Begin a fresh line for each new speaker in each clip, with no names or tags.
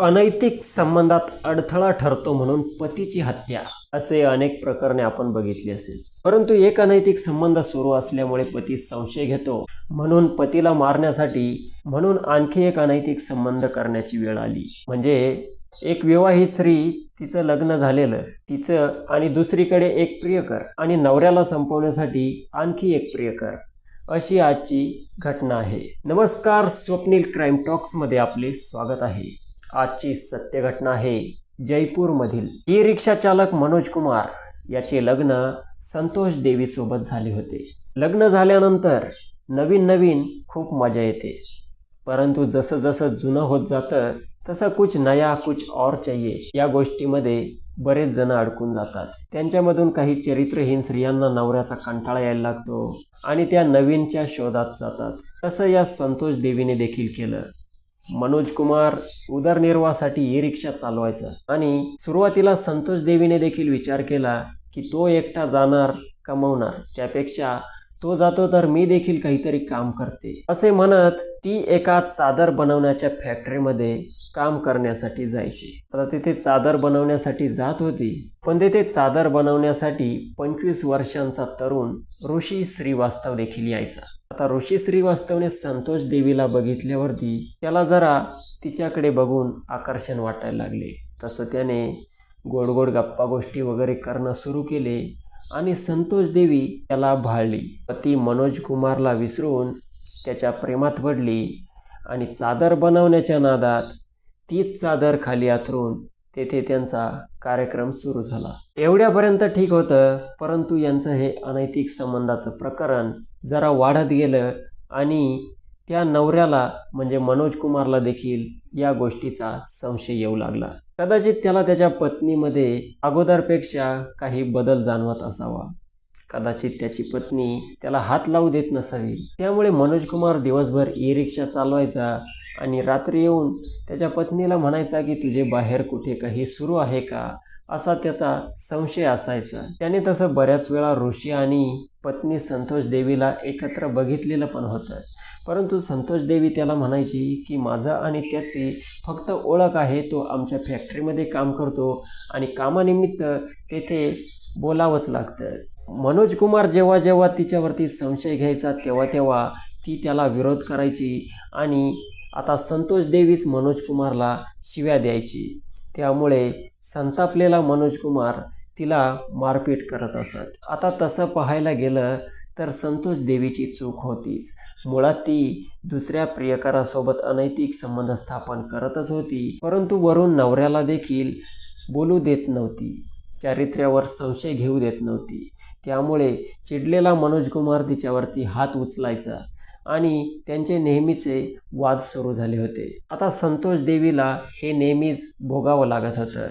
अनैतिक संबंधात अडथळा ठरतो म्हणून पतीची हत्या असे अनेक प्रकरणे आपण बघितली असेल. परंतु एक अनैतिक संबंध सुरू असल्यामुळे पती संशय घेतो. म्हणून पतीला मारण्यासाठी म्हणून आणखी एक अनैतिक संबंध करण्याची वेळ आली. म्हणजे एक विवाहित स्त्री तिचं लग्न झालेलं तिचं आणि दुसरीकडे एक प्रियकर आणि नवऱ्याला संपवण्यासाठी आणखी एक प्रियकर. अशी आजची घटना आहे. नमस्कार स्वप्नील क्राईम टॉक्समध्ये आपले स्वागत आहे. आजची सत्य घटना आहे जयपूरमधील. ई रिक्षा चालक मनोज कुमार याचे लग्न संतोष देवीसोबत झाले होते. लग्न झाल्यानंतर नवीन नवीन खूप मजा येते. परंतु जसं जसं जुनं होत जातं तसं कुछ नया कुछ और चाहिए या गोष्टीमध्ये बरेच जण अडकून जातात. त्यांच्यामधून काही चरित्रहीन स्त्रियांना नवऱ्याचा कंटाळा यायला लागतो आणि त्या नवीनच्या शोधात जातात. तसं या संतोष देवीने देखील केलं. मनोज कुमार उदरनिर्वाहासाठी ई रिक्षा चालवायचा. आणि सुरुवातीला संतोष देवीने देखील विचार केला की तो एकटा जाणार कमवणार. त्यापेक्षा तो जातो तर मी देखील काहीतरी काम करते. असे म्हणत ती एका चादर बनवण्याच्या फॅक्टरीमध्ये काम करण्यासाठी जायची. आता तिथे चादर बनवण्यासाठी जात होती पण तिथे चादर बनवण्यासाठी पंचवीस वर्षांचा तरुण ऋषी श्रीवास्तव देखील यायचा. आता ऋषी श्रीवास्तवने संतोष देवीला बघितल्यावरती त्याला जरा तिच्याकडे बघून आकर्षण वाटायला लागले. तसं त्याने गोड गोड गप्पा गोष्टी वगैरे करणं सुरू केले. आणि संतोष देवी त्याला भाळली. पती मनोज कुमारला विसरून त्याच्या प्रेमात पडली आणि चादर बनवण्याच्या नादात तीच चादर खाली आथरून तेथे त्यांचा कार्यक्रम सुरू झाला. एवढ्यापर्यंत ठीक होतं परंतु यांचं हे अनैतिक संबंधाचं प्रकरण जरा वाढत गेलं आणि त्या नवऱ्याला म्हणजे मनोज कुमारला देखील या गोष्टीचा संशय येऊ लागला. कदाचित त्याला त्याच्या पत्नीमध्ये अगोदरपेक्षा काही बदल जाणवत असावा. कदाचित त्याची पत्नी त्याला हात लावू देत नसावी. त्यामुळे मनोज कुमार दिवसभर ई रिक्षा चालवायचा आणि रात्री येऊन त्याच्या पत्नीला म्हणायचा की तुझे बाहेर कुठे काही सुरू आहे का? असा त्याचा संशय असायचा. त्याने तसं बऱ्याच वेळा ऋषी आणि पत्नी संतोष देवीला एकत्र बघितलेलं पण होतं. परंतु संतोष देवी त्याला म्हणायची की माझा आणि त्याची फक्त ओळख आहे तो आमच्या फॅक्टरीमध्ये काम करतो आणि कामानिमित्त तेथे बोलावंच लागतं. मनोज कुमार जेव्हा जेव्हा तिच्यावरती संशय घ्यायचा तेव्हा तेव्हा ती त्याला विरोध करायची आणि आता संतोष देवीच मनोज कुमारला शिव्या द्यायची. त्यामुळे संतापलेला मनोज कुमार तिला मारपीट करत असत. आता तसं पाहायला गेलं तर संतोष देवीची चूक होतीच. मुळात ती दुसऱ्या प्रियकरासोबत अनैतिक संबंध स्थापन करतच होती. परंतु वरून नवऱ्याला देखील बोलू देत नव्हती. चारित्र्यावर संशय घेऊ देत नव्हती. त्यामुळे चिडलेला मनोज कुमार तिच्यावरती हात उचलायचा आणि त्यांचे नेहमीचे वाद सुरू झाले होते. आता संतोष देवीला हे नेहमीच भोगावं लागत होतं.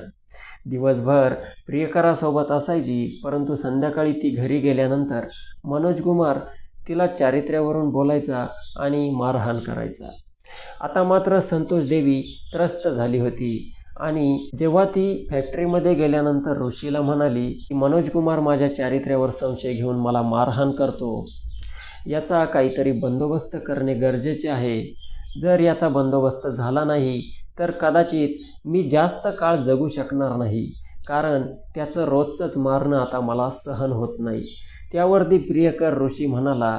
दिवसभर प्रियकरासोबत असायची परंतु संध्याकाळी ती घरी गेल्यानंतर मनोज कुमार तिला चारित्र्यावरून बोलायचा आणि मारहाण करायचा. आता मात्र संतोष देवी त्रस्त झाली होती आणि जेव्हा ती फॅक्टरीमध्ये गेल्यानंतर ऋषीला म्हणाली की मनोज कुमार माझ्या चारित्र्यावर संशय घेऊन मला मारहाण करतो. याचा काहीतरी बंदोबस्त करणे गरजेचे आहे. जर याचा बंदोबस्त झाला नाही तर कदाचित मी जास्त काळ जगू शकणार नाही. कारण त्याचं रोजचंच मारणं आता मला सहन होत नाही. त्यावरती प्रियकर ऋषी म्हणाला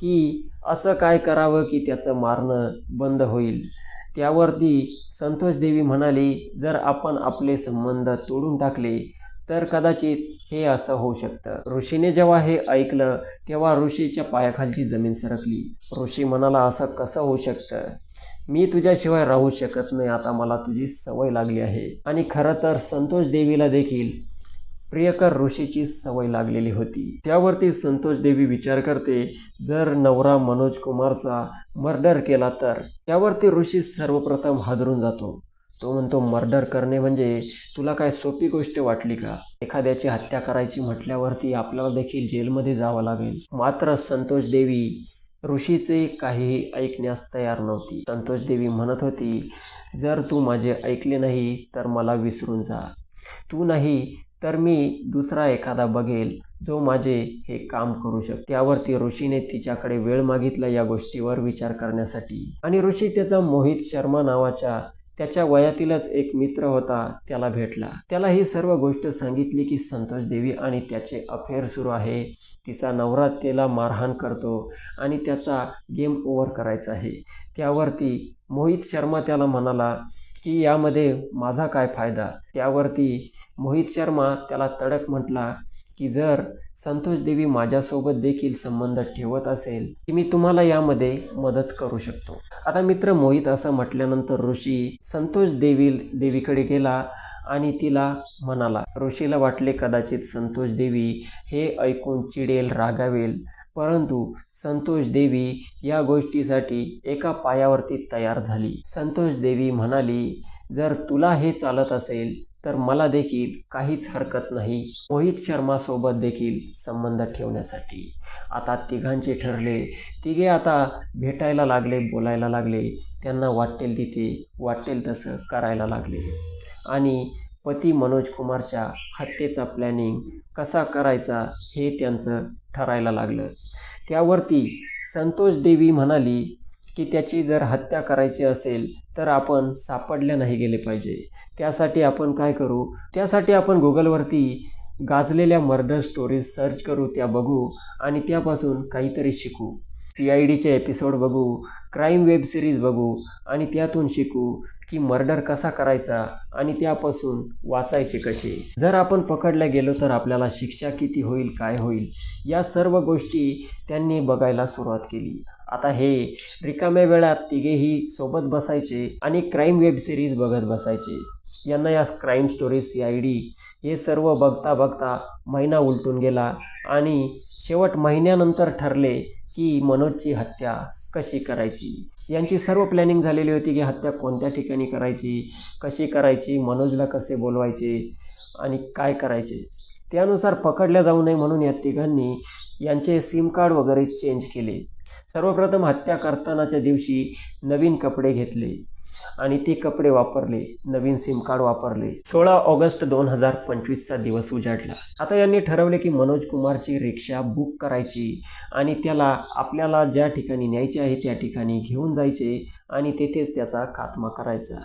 की असं काय करावं की त्याचं मारणं बंद होईल? त्यावरती संतोष देवी म्हणाली जर आपण आपले संबंध तोडून टाकले तर कदाचित हे असं होऊ शकतं. ऋषीने जेव्हा हे ऐकलं तेव्हा ऋषीच्या पायाखालची जमीन सरकली. ऋषी म्हणाला असं कसं होऊ शकतं? मी तुझ्याशिवाय राहू शकत नाही. आता मला तुझी सवय लागली आहे. आणि खरं तर संतोष देवीला देखील प्रियकर ऋषीची सवय लागलेली होती. त्यावरती संतोष देवी विचार करते जर नवरा मनोज कुमारचा मर्डर केला तर? त्यावरती ऋषी सर्वप्रथम हादरून जातो. तो म्हणतो मर्डर करणे म्हणजे तुला काय सोपी गोष्ट वाटली का? एखाद्याची हत्या करायची म्हटल्यावरती आपल्याला देखील जेलमध्ये जावं लागेल. मात्र संतोष देवी ऋषीचे काहीही ऐकण्यास तयार नव्हती. संतोष देवी म्हणत होती जर तू माझे ऐकले नाही तर मला विसरून जा. तू नाही तर मी दुसरा एखादा बघेल जो माझे हे काम करू शकतो त्यावरती ऋषीने तिच्याकडे वेळ मागितला या गोष्टीवर विचार करण्यासाठी. आणि ऋषी त्याचा मोहित शर्मा नावाच्या त्याच्या वयातीलच एक मित्र होता त्याला भेटला. त्याला ही सर्व गोष्ट सांगितली की संतोष देवी आणि त्याचे अफेअर सुरू आहे. तिचा नवरा त्याला मारहाण करतो आणि त्याचा गेम ओव्हर करायचा आहे. त्यावरती मोहित शर्मा त्याला म्हणाला की यामध्ये माझा काय फायदा? त्यावरती मोहित शर्मा त्याला तडक म्हटला की जर संतोष देवी माझ्यासोबत देखील संबंध ठेवत असेल की मी तुम्हाला यामध्ये मदत करू शकतो. आता मित्र मोहित असं म्हटल्यानंतर ऋषी संतोष देवी देवीकडे गेला आणि तिला म्हणाला ऋषीला वाटले कदाचित संतोष देवी हे ऐकून चिडेल रागावेल परंतु संतोष देवी या गोष्टीसाठी एका पायावरती तयार झाली. संतोष देवी म्हणाली जर तुला हे चालत असेल तर मला देखील काहीच हरकत नाही. मोहित शर्मासोबत देखील संबंध ठेवण्यासाठी. आता तिघांचे ठरले. तिघे आता भेटायला लागले बोलायला लागले. त्यांना वाटेल तिथे वाटेल तसं करायला लागले. आणि पती मनोज कुमारच्या हत्येचा प्लॅनिंग कसा करायचा हे त्यांचं ठरायला लागलं. त्यावरती संतोष देवी म्हणाली की त्याची जर हत्या करायची असेल तर आपण सापडल्या नाही गेले पाहिजे. त्यासाठी आपण काय करू? त्यासाठी आपण गुगलवरती गाजलेल्या मर्डर स्टोरीज सर्च करू त्या बघू आणि त्यापासून काहीतरी शिकू. सी आय डीचे एपिसोड बघू क्राईम वेब सिरीज बघू आणि त्यातून शिकू की मर्डर कसा करायचा आणि त्यापासून वाचायचे कसे. जर आपण पकडल्या गेलो तर आपल्याला शिक्षा किती होईल काय होईल? या सर्व गोष्टी त्यांनी बघायला सुरुवात केली. आता हे रिकाम्या वेळात तिघेही सोबत बसायचे आणि क्राईम वेब सिरीज बघत बसायचे. यांना या crime stories C I D हे सर्व बघता बघता महिना उलटून गेला आणि शेवट महिन्यानंतर ठरले की मनोजची हत्या कशी करायची? यांची सर्व प्लॅनिंग झालेली होती की हत्या कोणत्या ठिकाणी करायची कशी करायची मनोजला कसे बोलवायचे आणि काय करायचे. त्यानुसार पकडल्या जाऊ नये म्हणून या तिघांनी यांचे सिम कार्ड वगैरे चेंज केले. सर्वप्रथम हत्या करतानाच्या दिवशी नवीन कपडे घेतले आणि ते कपडे वापरले नवीन सिम कार्ड वापरले. सोळा ऑगस्ट दोन हजार पंचवीसचा दिवस उजाडला. आता यांनी ठरवले की मनोज कुमारची रिक्षा बुक करायची आणि त्याला आपल्याला ज्या ठिकाणी न्यायचे आहे त्या ठिकाणी घेऊन जायचे. आणि तेथेच त्याचा खात्मा करायचा.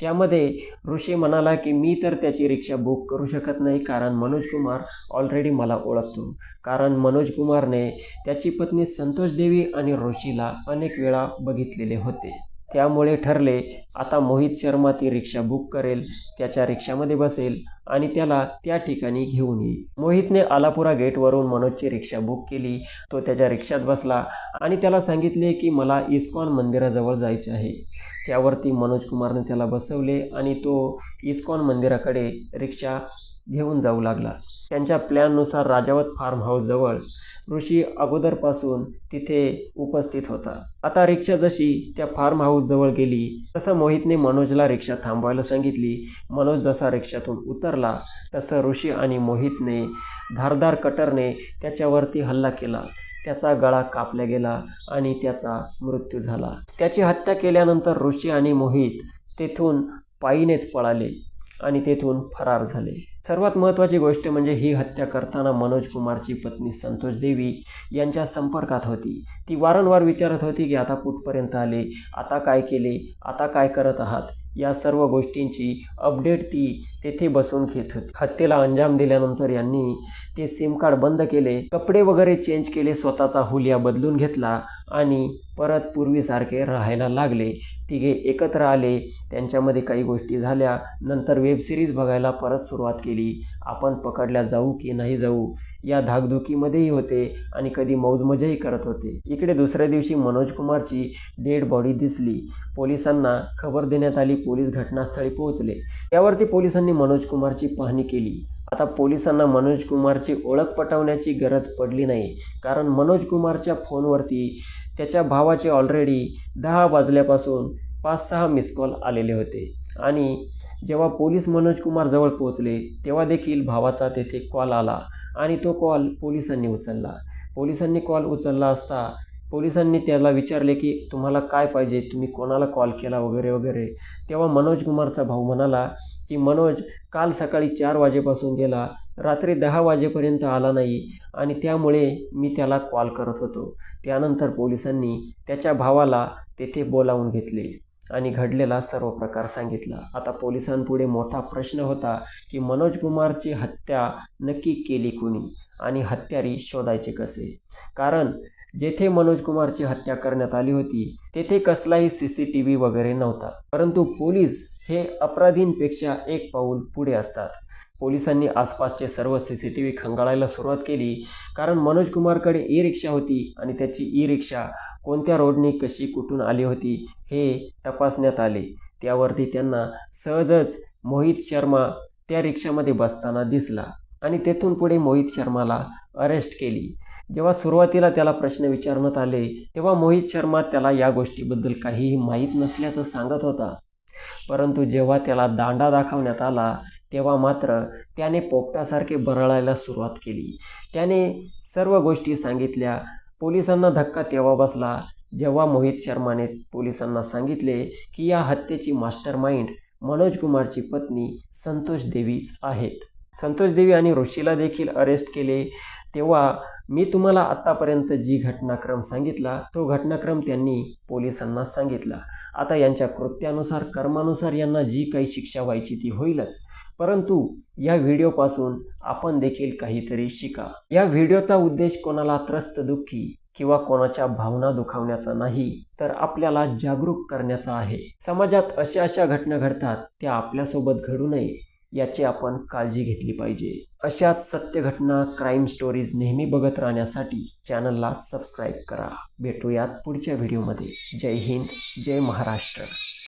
त्यामध्ये ऋषी म्हणाला की मी तर त्याची रिक्षा बुक करू शकत नाही कारण मनोज कुमार ऑलरेडी मला ओळखतो. कारण मनोज कुमारने त्याची पत्नी संतोष देवी आणि ऋषीला अनेक वेळा बघितलेले होते. त्यामुळे ठरले आता मोहित शर्मा ती रिक्षा बुक करेल त्याच्या रिक्षामध्ये बसेल आणि त्याला त्या ठिकाणी घेऊन येईल. मोहितने आलापुरा गेटवरून मनोजची रिक्षा बुक केली. तो त्याच्या रिक्षात बसला आणि त्याला सांगितले की मला इस्कॉन मंदिराजवळ जायचे आहे. त्यावरती मनोज कुमारने त्याला बसवले आणि तो इस्कॉन मंदिराकडे रिक्षा घेऊन जाऊ लागला. त्यांच्या प्लॅननुसार राजावत फार्म हाऊसजवळ ऋषी अगोदरपासून तिथे उपस्थित होता. आता रिक्षा जशी त्या फार्म हाऊसजवळ गेली तसं मोहितने मनोजला रिक्षा थांबवायला सांगितली. मनोज जसा रिक्षातून उतर उतरला तसं ऋषी आणि मोहितने धारदार कटरने त्याच्यावरती हल्ला केला. त्याचा गळा कापला गेला आणि त्याचा मृत्यू झाला. त्याची हत्या केल्यानंतर ऋषी आणि मोहित तेथून पायीनेच पळाले आणि तेथून फरार झाले. सर्वात महत्त्वाची गोष्ट म्हणजे ही हत्या करताना मनोज कुमारची पत्नी संतोष देवी यांच्या संपर्कात होती. ती वारंवार विचारत होती की आता कुठपर्यंत आले? आता काय केले? आता काय करत आहात? या सर्व गोष्टींची अपडेट ती तेथे बसून घेत होती. हत्येला अंजाम दिल्यानंतर यांनी ते सिम कार्ड बंद केले कपडे वगैरे चेंज केले स्वतःचा हुलिया बदलून घेतला आणि परत पूर्वीसारखे राहायला लागले. तिघे एकत्र आले त्यांच्यामध्ये काही गोष्टी झाल्या नंतर वेबसिरीज बघायला परत सुरुवात केली. आपण पकडल्या जाऊ की नाही जाऊ या धाकधुकीमध्येही होते आणि कधी मौजमजाही करत होते. इकडे दुसऱ्या दिवशी मनोज कुमारची डेड बॉडी दिसली. पोलिसांना खबर देण्यात आली पोलीस घटनास्थळी पोहोचले. त्यावरती पोलिसांनी मनोज कुमारची पाहणी केली. आता पोलिसांना मनोज कुमारची ओळख पटवण्याची गरज पडली नाही. कारण मनोज कुमारच्या फोनवरती त्याच्या भावाचे ऑलरेडी दहा वाजल्यापासून पाच सहा मिस कॉल आलेले होते. आणि जेव्हा पोलीस मनोज कुमार जवळ पोहोचले तेव्हा देखील भावाचा तेथे कॉल आला आणि तो कॉल पोलिसांनी उचलला. पोलिसांनी कॉल उचलला असता पोलिसांनी त्याला विचारले की तुम्हाला काय पाहिजे? तुम्ही कोणाला कॉल केला वगैरे वगैरे? तेव्हा मनोज कुमारचा भाऊ म्हणाला की मनोज काल सकाळी चार वाजेपासून गेला. रात्री दहा वाजेपर्यंत आला नाही आणि त्यामुळे मी त्याला कॉल करत होतो. त्यानंतर पोलिसांनी त्याच्या भावाला तेथे बोलावून घेतले आणि घडलेला सर्व प्रकार सांगितला. आता पोलिसांपुढे मोठा प्रश्न होता की मनोज कुमारची हत्या नक्की केली कुणी आणि हत्यारी शोधायचे कसे? कारण जेथे मनोज कुमारची हत्या करण्यात आली होती तेथे कसलाही सी सी टी व्ही वगैरे नव्हता. परंतु पोलीस हे अपराधींपेक्षा एक पाऊल पुढे असतात. पोलिसांनी आसपासचे सर्व सी सी टी व्ही खंगाळायला सुरुवात केली कारण मनोज कुमारकडे ई रिक्षा होती आणि त्याची ई रिक्षा कोणत्या रोडने कशी कुठून आली होती हे तपासण्यात आले. त्यावरती त्यांना सहजच मोहित शर्मा त्या रिक्षामध्ये बसताना दिसला. आणि तेथून पुढे मोहित शर्माला अरेस्ट केली. जेव्हा सुरुवातीला त्याला प्रश्न विचारण्यात आले तेव्हा मोहित शर्मा त्याला या गोष्टीबद्दल काहीही माहीत नसल्याचं सांगत होता. परंतु जेव्हा त्याला दांडा दाखवण्यात आला तेव्हा मात्र त्याने पोपटासारखे बरळायला सुरुवात केली. त्याने सर्व गोष्टी सांगितल्या. पोलिसांना धक्का तेव्हा बसला. जेव्हा मोहित शर्माने पोलिसांना सांगितले की या हत्येची मास्टर माइंड मनोज कुमारची पत्नी संतोष देवीच आहेत. संतोष देवी आणि ऋषीला देखील अरेस्ट केले. तेव्हा मी तुम्हाला आत्तापर्यंत जी घटनाक्रम सांगितला तो घटनाक्रम त्यांनी पोलिसांना सांगितला. आता यांच्या कृत्यानुसार कर्मानुसार यांना जी काही शिक्षा व्हायची ती होईलच. परंतु या व्हिडिओपासून आपण देखील काहीतरी शिका. या व्हिडिओचा उद्देश कोणाला त्रस्त दुःखी किंवा कोणाच्या भावना दुखावण्याचा नाही तर आपल्याला जागरूक करण्याचा आहे. समाजात अशा अशा घटना घडतात त्या आपल्यासोबत घडू नये. याची आपण काळजी घेतली पाहिजे. अशाच सत्य घटना क्राईम स्टोरीज नेहमी बघत राहण्यासाठी चॅनलला सबस्क्राईब करा. भेटूयात पुढच्या व्हिडिओमध्ये जय हिंद जय महाराष्ट्र.